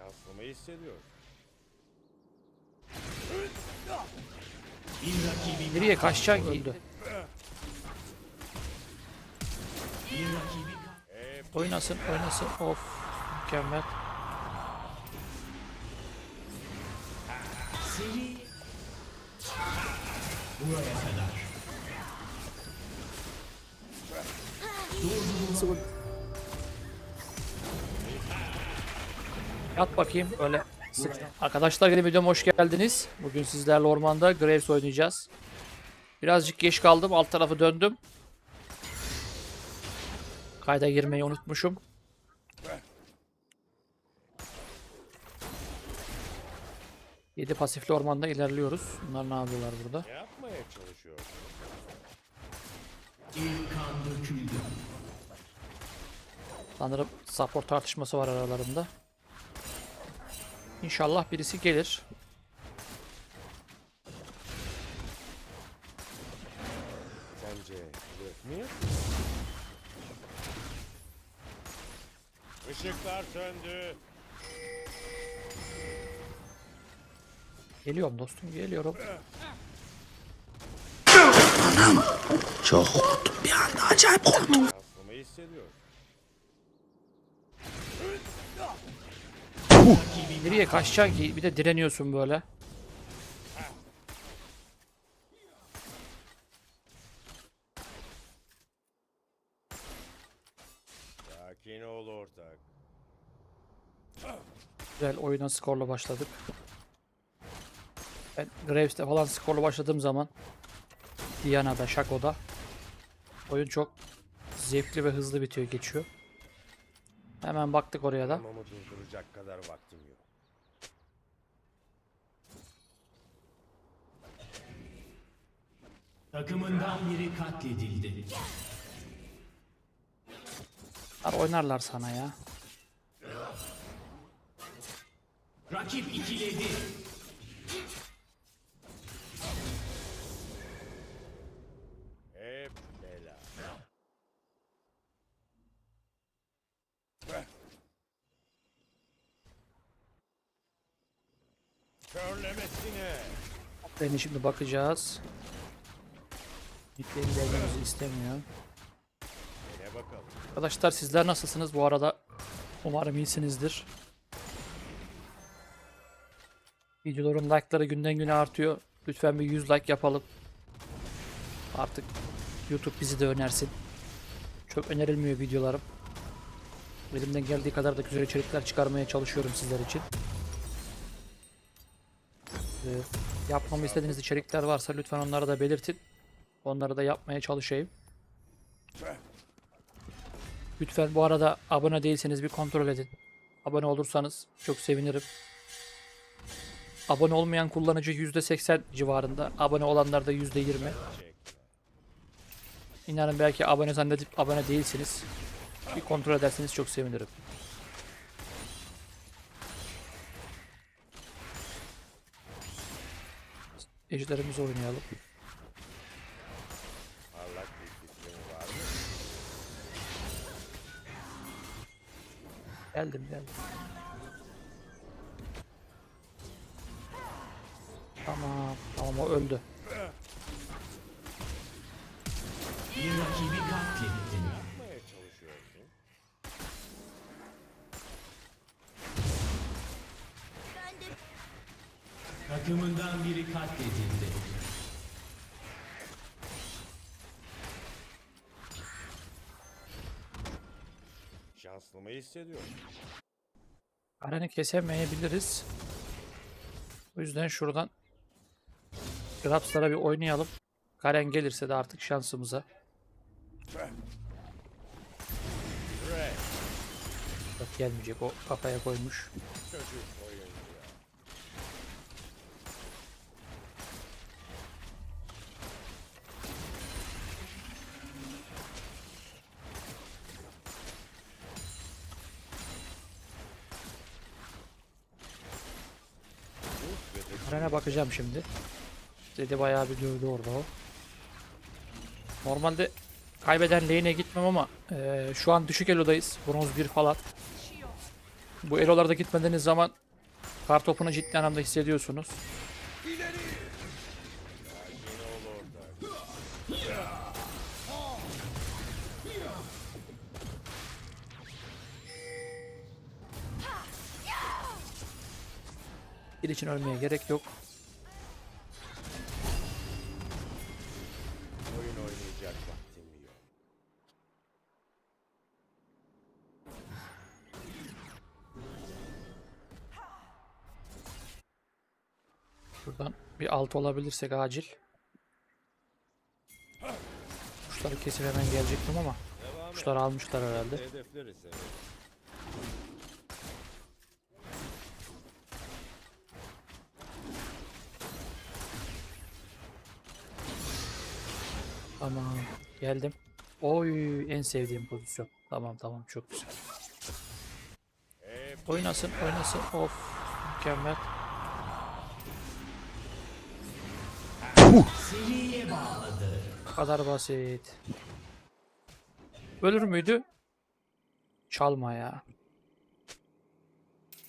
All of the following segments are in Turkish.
Şansımı hissediyorum. Nereye kaçacaksın ki? Öldü. Oynasın, oynasın. Of, mükemmel. Yat bakayım öyle. Sık. Arkadaşlar yeni videoma hoş geldiniz. Bugün sizlerle ormanda Graves oynayacağız. Birazcık geç kaldım. Alt tarafı döndüm. Kayda girmeyi unutmuşum. Yedi pasifli ormanda ilerliyoruz. Bunlar ne yapıyorlar burada? Yapmaya çalışıyorsun? Sanırım support tartışması var aralarında. İnşallah birisi gelir. Sence mü? Işıklar söndü. Geliyorum dostum, geliyorum. Çok korktum bir anda acayip korktum. Şansımı hissediyorum. Nereye kaçacaksın ki? Bir de direniyorsun böyle. Sakin ol ortak. Güzel oyuna skorla başladık. Ben Graves'te falan skorla başladığım zaman Diana'da, Shaco'da oyun çok zevkli ve hızlı bitiyor, geçiyor. Hemen baktık oraya da. Tamamı durduracak kadar vaktim yok. Takımından biri katledildi. Oynarlar sana ya. Rakip ikiledi. Hep bela. Körlemesine. Beni şimdi bakacağız. Midlerin gelmemizi istemiyor. Ne bakalım. Arkadaşlar sizler nasılsınız bu arada? Umarım iyisinizdir. Videoların like'ları günden güne artıyor. Lütfen bir 100 like yapalım. Artık YouTube bizi de önersin. Çok önerilmiyor videolarım. Elimden geldiği kadar da güzel içerikler çıkarmaya çalışıyorum sizler için. Ee, yapmamı istediğiniz içerikler varsa lütfen onları da belirtin. Onları da yapmaya çalışayım. Lütfen bu arada abone değilseniz bir kontrol edin. Abone olursanız çok sevinirim. Abone olmayan kullanıcı %80 civarında. Abone olanlar da %20. İnanın belki abone zannedip abone değilsiniz. Bir kontrol ederseniz çok sevinirim. Ejderimizi oynayalım. Geldim geldim. Tamam. Tamam o öldü. Bir rakibi katlettin. Takımından biri katledildi. Mı hissediyorum? Areni kesemeyebiliriz. O yüzden şuradan Grabs'lara bir oynayalım. Garen gelirse de artık şansımıza. Bak gelmeyecek o kafaya koymuş. Çocuk bakacağım şimdi. Dedi bayağı bir dövdü orada o. Normalde kaybeden lane'e gitmem ama eee, şu an düşük elodayız. Bronz 1 falan. Bu elolarda gitmediğiniz zaman kar topunu ciddi anlamda hissediyorsunuz. Bir için ölmeye gerek yok. Alt olabilirsek acil. Kuşları kesip hemen gelecektim ama kuşları almışlar herhalde. Tamam geldim. Oy en sevdiğim pozisyon. Tamam tamam çok güzel. Oynasın oynasın. Of mükemmel. Bu kadar basit. Ölür müydü? Çalma ya.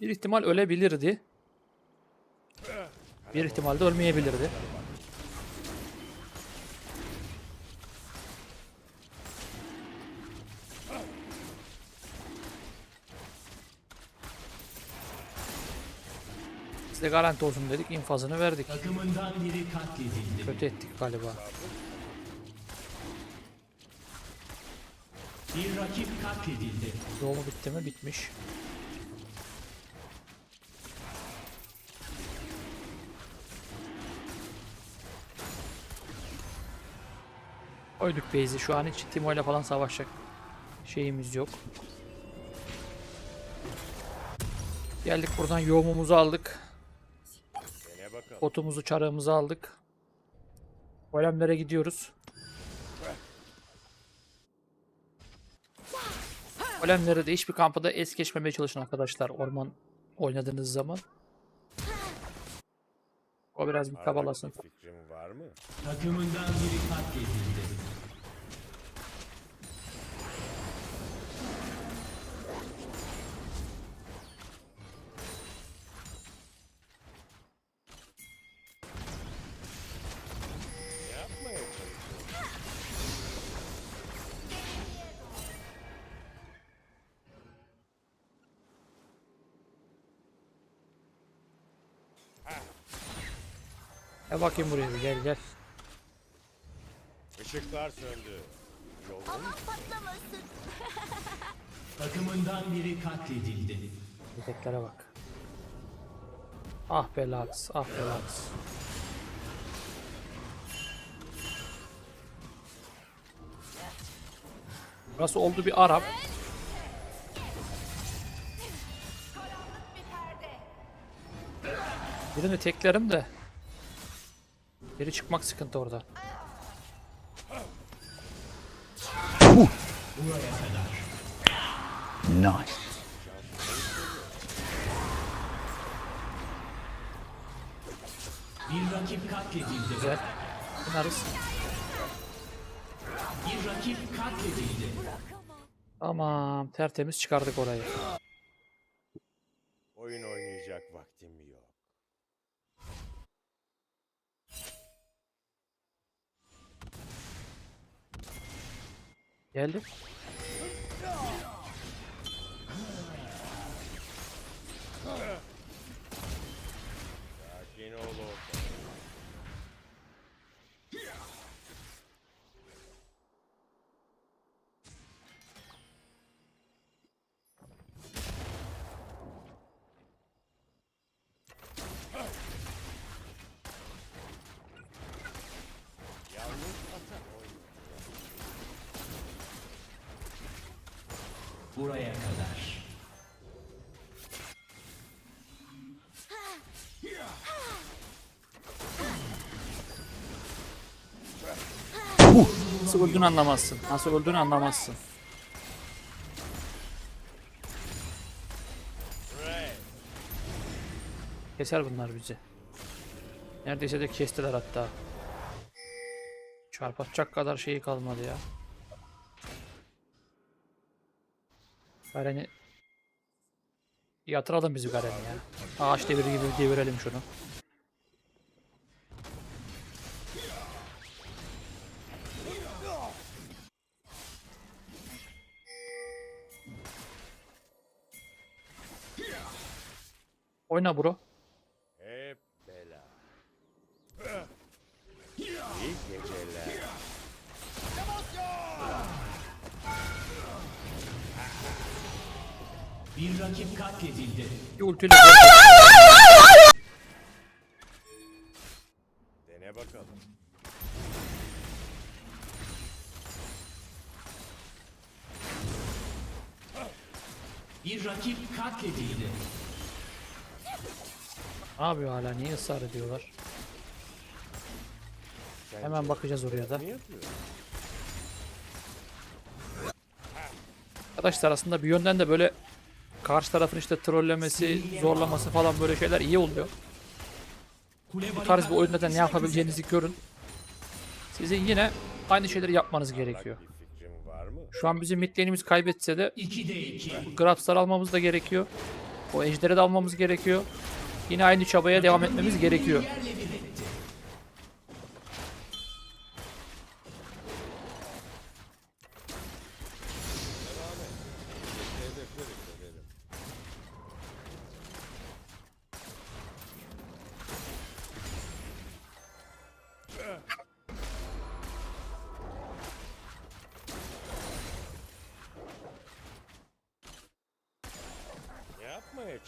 Bir ihtimal ölebilirdi. Bir ihtimal de ölmeyebilirdi. Biz de garanti olsun dedik. infazını verdik. Kötü ettik galiba. Bir rakip katledildi. Yolu bitti mi? Bitmiş. Koyduk base'i. Şu an hiç Timo ile falan savaşacak şeyimiz yok. Geldik buradan yoğumumuzu aldık. Botumuzu, çarığımızı aldık. Golemlere gidiyoruz. Golemlere de hiçbir kampı da es geçmemeye çalışın arkadaşlar orman oynadığınız zaman. O biraz bir kabalasın. Takımından biri katledildi. Bakayım buraya bir gel gel. Işıklar söndü. Yolun Takımından biri katledildi. Yeteklere bak. Ah be Lux, ah be Lux. Burası oldu bir Arap. Birini teklerim de. Geri çıkmak sıkıntı orada. Nice. Bir rakip katledildi. Güzel. Oynarız. Bir rakip katledildi. Tamam tertemiz çıkardık orayı. oyun oynayacak Geldim. Sakin ol orada. Yalnız atak oynuyor. Buraya kadar. Nasıl öldüğünü anlamazsın. Nasıl öldüğünü anlamazsın. Keser bunlar bizi. Neredeyse de kestiler hatta. Çarpacak kadar şeyi kalmadı ya. Garen'i Yatıralım bizi Garen ya. Ağaç deviri gibi devirelim şunu. Oyna bro. Rakip katledildi. Bir ultiyle Dene bakalım. Bir rakip katledildi. Ne yapıyor hala? Niye ısrar ediyorlar? Sence Hemen bakacağız oraya da. Arkadaşlar aslında bir yönden de böyle karşı tarafın işte trollemesi, zorlaması falan böyle şeyler iyi oluyor. Bu tarz bir oyunda da ne yapabileceğinizi görün. Sizin yine aynı şeyleri yapmanız gerekiyor. Şu an bizim midlane'imiz kaybetse de 2'de 2. Grabs'ları almamız da gerekiyor. O ejderi de almamız gerekiyor. Yine aynı çabaya devam etmemiz gerekiyor.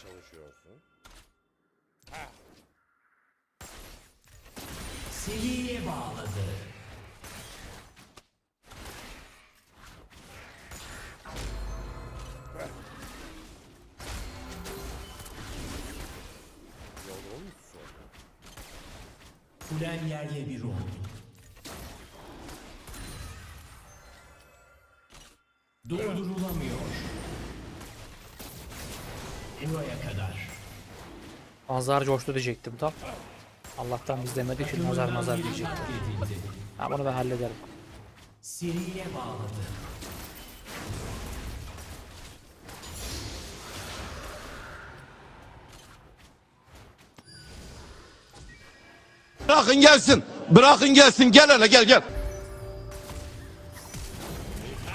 Çalışıyorsun? Seriye bağladı. Kulen yerle bir oldu. Buraya kadar. Nazar coştu diyecektim tam. Allah'tan biz demedik ki nazar nazar diyecektim. Ha bunu ben hallederim. Seriye bağladı. Bırakın gelsin. Bırakın gelsin. Gel hele gel gel.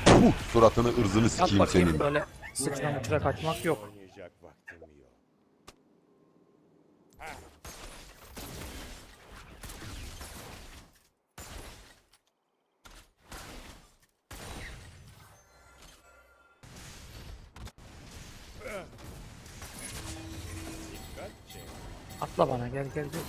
Puh, suratını ırzını Yat sikeyim bakayım senin. böyle sıçra mıçra kaçmak yok. Oynayacak vaktim yok. Çek. Atla bana gel gel gel.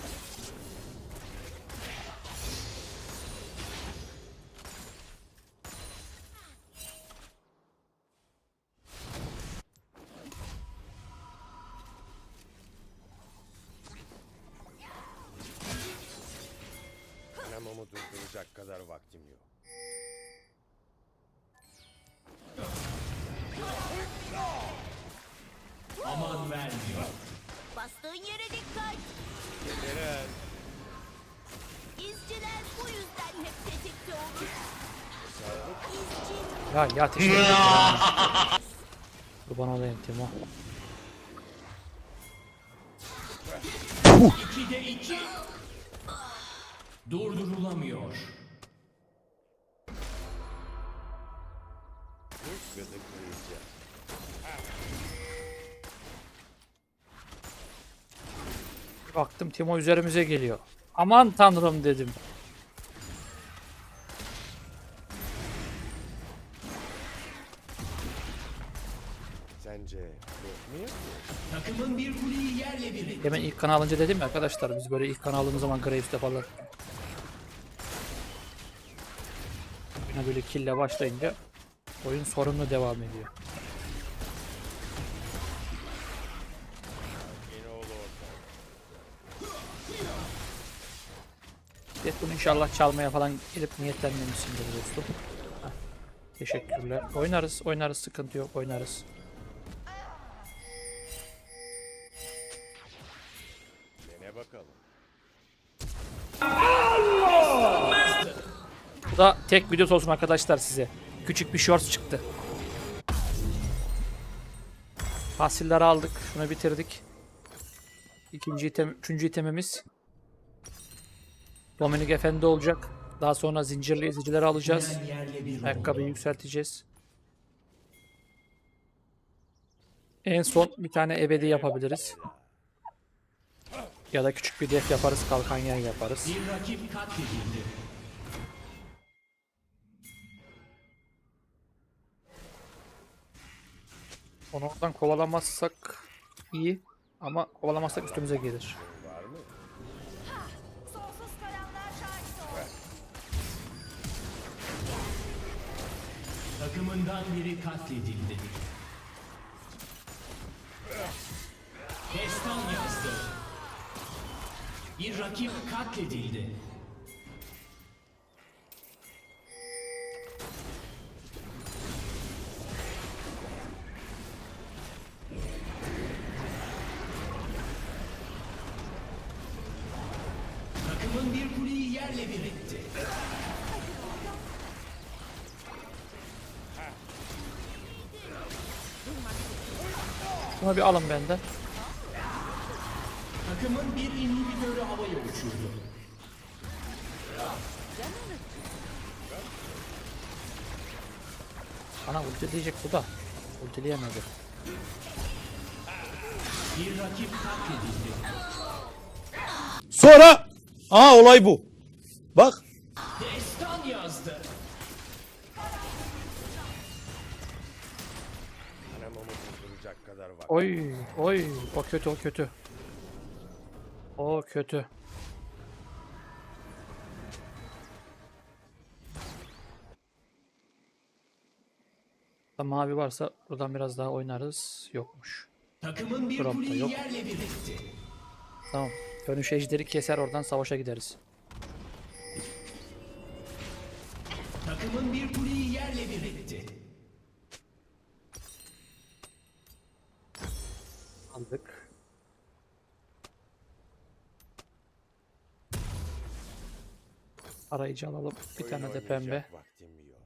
Ya ya teşekkür ederim. Kurban olayım Timo. 2'de 2. Durdurulamıyor. Baktım Timo üzerimize geliyor. Aman tanrım dedim. Kan alınca dedim ya arkadaşlar biz böyle ilk kan aldığımız zaman Graves'te falan. Yine böyle kille başlayınca oyun sorunlu devam ediyor. Evet bunu inşallah çalmaya falan gelip niyetlenmemişsindir dostum. Heh, Teşekkürler. Oynarız, oynarız. Sıkıntı yok, oynarız. Da tek video olsun arkadaşlar size. Küçük bir shorts çıktı. Tahsilleri aldık. Şunu bitirdik. İkinci item, üçüncü itemimiz. Dominik Efendi olacak. Daha sonra zincirli izleyicileri alacağız. Ayakkabıyı yükselteceğiz. En son bir tane ebedi yapabiliriz. Ya da küçük bir def yaparız, kalkan yer yaparız. Bir rakip katledildi. Onu oradan kovalamazsak iyi ama kovalamazsak üstümüze gelir. Takımından biri katledildi. Destan yazdı. Bir rakip katledildi. Şunu bir alın benden. Takımın bir inhibitörü havaya uçurdu. Bana ulti diyecek bu da. Ultileyemedi. Bir rakip katledildi. Sonra Aa olay bu. Bak Oy, oy. O kötü, o kötü. O kötü. Da Mavi varsa buradan biraz daha oynarız. Yokmuş. Takımın bir kuleyi yok. yerle bir etti. Tamam. Dönüş ejderi keser oradan savaşa gideriz. Takımın bir kuleyi yerle bir Aldık. Arayıcı alalım. Bir tane de pembe. Vaktim yok.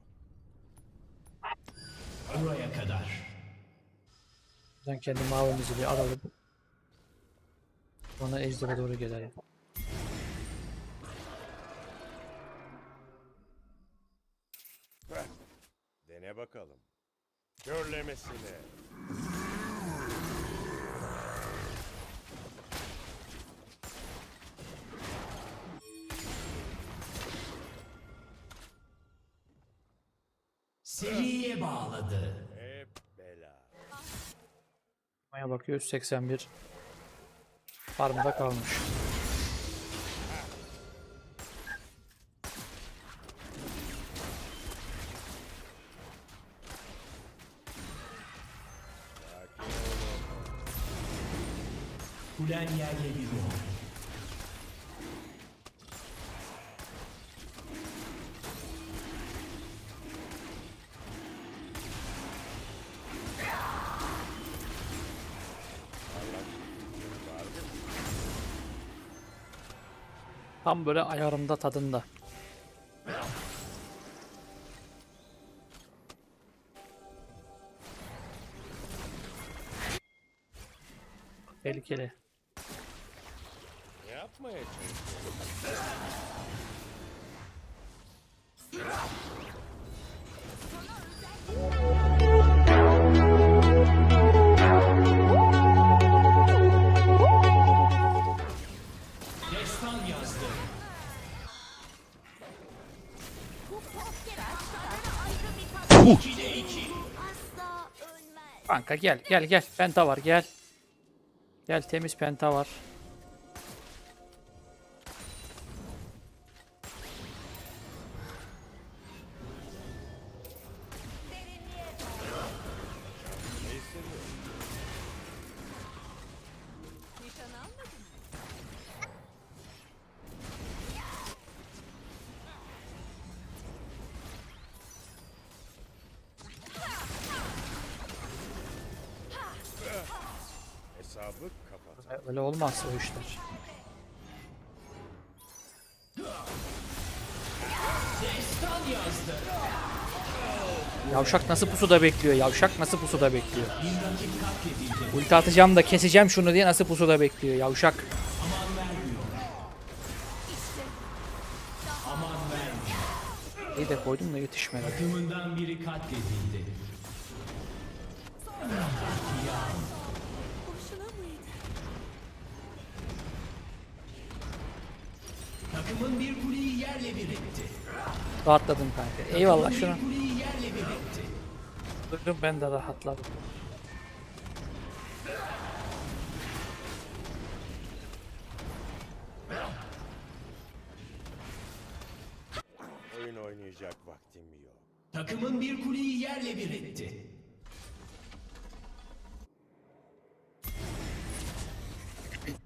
Buraya kadar. Buradan kendi mavimizi bir alalım. Sonra ejdere doğru gelelim. Dene bakalım. Körlemesine. Bağladı. Hep bela. Maya bakıyoruz 81. Farmda kalmış. Kulen yerle bir oldu. Tam böyle ayarında tadında. Tehlikeli. Yapmaya çalışıyorsun? Ayrı bir tat. 2'de 2. Asla ölmez. Kanka gel gel gel. Penta var gel. Gel temiz penta var. Öyle olmaz o işler. Yavşak nasıl pusuda bekliyor? Yavşak nasıl pusuda bekliyor? Ulti atacağım da keseceğim şunu diye nasıl pusuda bekliyor? Yavşak. İyi de koydum da yetişmedi. Takımından biri katledildi. Takımın bir kuleyi yerle bir etti. Rahatladım kanka. Eyvallah şunu. Bir kuleyi yerle bir etti. Duydum ben de rahatladım. Oyun oynayacak vaktim yok. Takımın bir kuleyi yerle bir etti.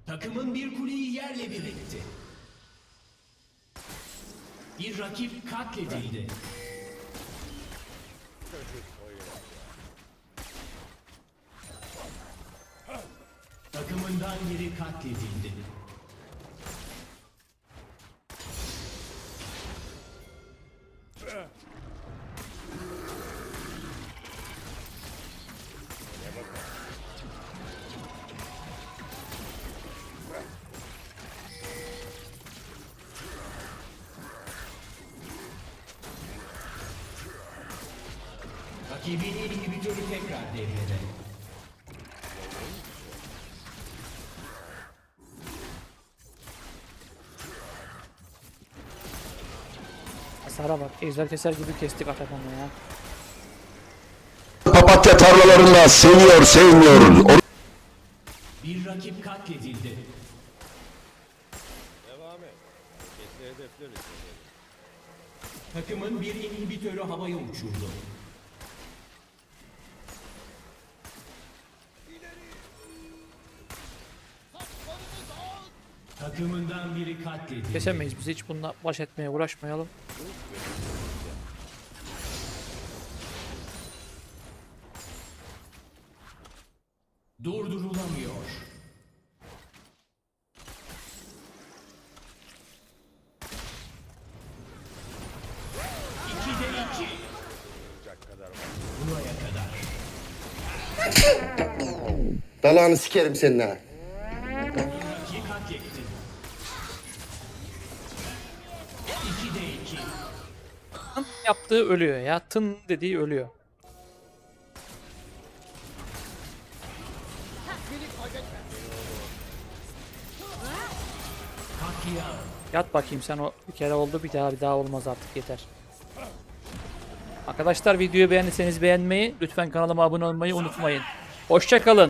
Takımın bir kuleyi yerle bir etti. Bir rakip katledildi. Takımından biri katledildi. Hasara bak. Ejder keser gibi kestik Atakan'ı ya. Papatya tarlalarında seviyor sevmiyor. Bir rakip katledildi. Devam et. Hareketli hedefler için. Takımın bir inhibitörü havaya uçurdu. Takımından biri katledildi. Kesemeyiz biz hiç bununla baş etmeye uğraşmayalım. Durdurulamıyor. İki de iki. Buraya kadar. Dalağını sikerim senin yaptığı ölüyor ya. Tın dediği ölüyor. Yat bakayım sen o bir kere oldu bir daha bir daha olmaz artık yeter. Arkadaşlar videoyu beğendiyseniz beğenmeyi, lütfen kanalıma abone olmayı unutmayın. Hoşçakalın.